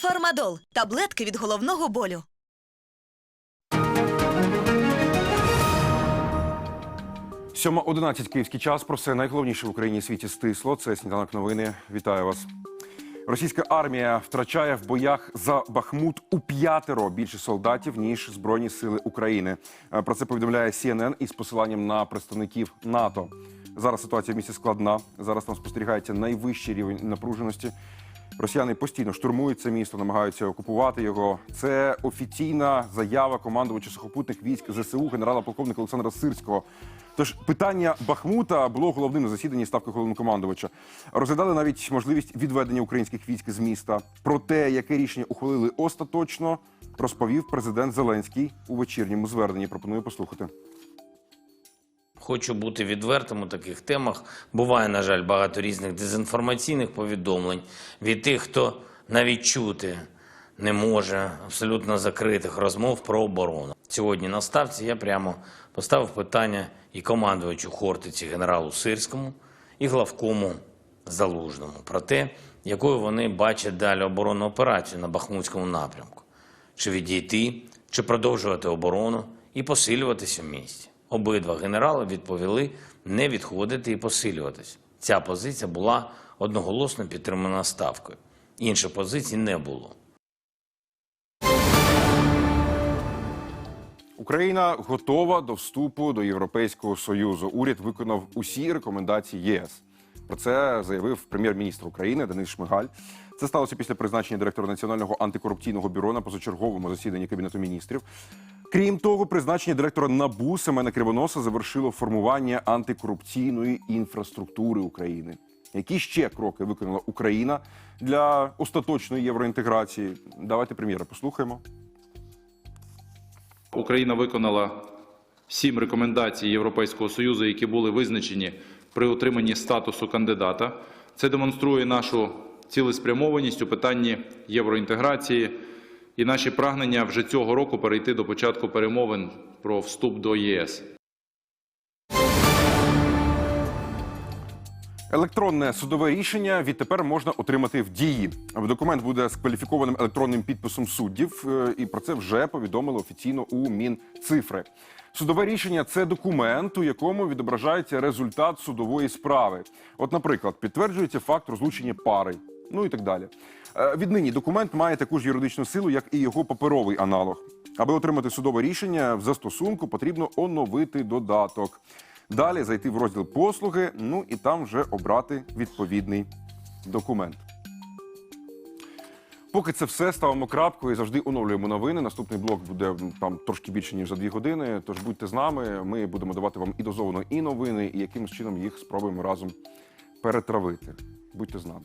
Фармадол таблетки від головного болю. Сьома 11 київський час. Про все найголовніше в Україні світі стисло. Це сніданок новини. Вітаю вас. Російська армія втрачає в боях за Бахмут у п'ятеро більше солдатів ніж збройні сили України. Е, Про це повідомляє CNN із посиланням на представників НАТО. Зараз ситуація в місті складна. Зараз там спостерігається найвищий рівень напруженості. Росіяни постійно штурмують це місто, намагаються окупувати його. Це офіційна заява командувача сухопутних військ ЗСУ генерала полковника Олександра Сирського. Тож питання Бахмута було головним на засіданні ставки головнокомандувача. Розглядали навіть можливість відведення українських військ з міста. Про те, яке рішення ухвалили остаточно, розповів президент Зеленський у вечірньому зверненні. Пропоную послухати. Хочу бути відвертим у таких темах. Буває, на жаль, багато різних дезінформаційних повідомлень від тих, хто навіть чути не може абсолютно закритих розмов про оборону. Сьогодні на ставці я прямо поставив питання і командувачу Хортиці генералу Сирському, і главкому Залужному про те, якою вони бачать далі оборонну операцію на Бахмутському напрямку чи відійти, чи продовжувати оборону і посилюватися в місті. Обидва генерали відповіли не відходити і посилюватись. Ця позиція була одноголосно підтримана ставкою. Інших позицій не було. Україна готова до вступу до Європейського союзу. Уряд виконав усі рекомендації ЄС. Про це заявив прем'єр-міністр України Денис Шмигаль. Це сталося після призначення директора Національного антикорупційного бюро на позачерговому засіданні Кабінету міністрів. Крім того, призначення директора НАБУ Семена Кривоноса завершило формування антикорупційної інфраструктури України. Які ще кроки виконала Україна для остаточної євроінтеграції? Давайте прем'єра послухаємо. Україна виконала сім рекомендацій Європейського союзу, які були визначені при отриманні статусу кандидата. Це демонструє нашу цілеспрямованість у питанні євроінтеграції і наші прагнення вже цього року перейти до початку перемовин про вступ до ЄС. Електронне судове рішення відтепер можна отримати в дії. Документ буде з електронним підписом суддів, е, і про це вже повідомили офіційно у Мінцифри. Судове рішення це документ, у якому відображається результат судової справи. От, наприклад, підтверджується факт розлучення пари. Ну і так далі. Е, Віднині документ має таку ж юридичну силу, як і його паперовий аналог. Аби отримати судове рішення в застосунку, потрібно оновити додаток. Далі зайти в розділ послуги, ну і там вже обрати відповідний документ. Поки це все ставимо крапку і завжди оновлюємо новини. Наступний блок буде там трошки більше ніж за дві години. Тож будьте з нами. Ми будемо давати вам і дозовано і новини, і якимось чином їх спробуємо разом перетравити. Будьте з нами.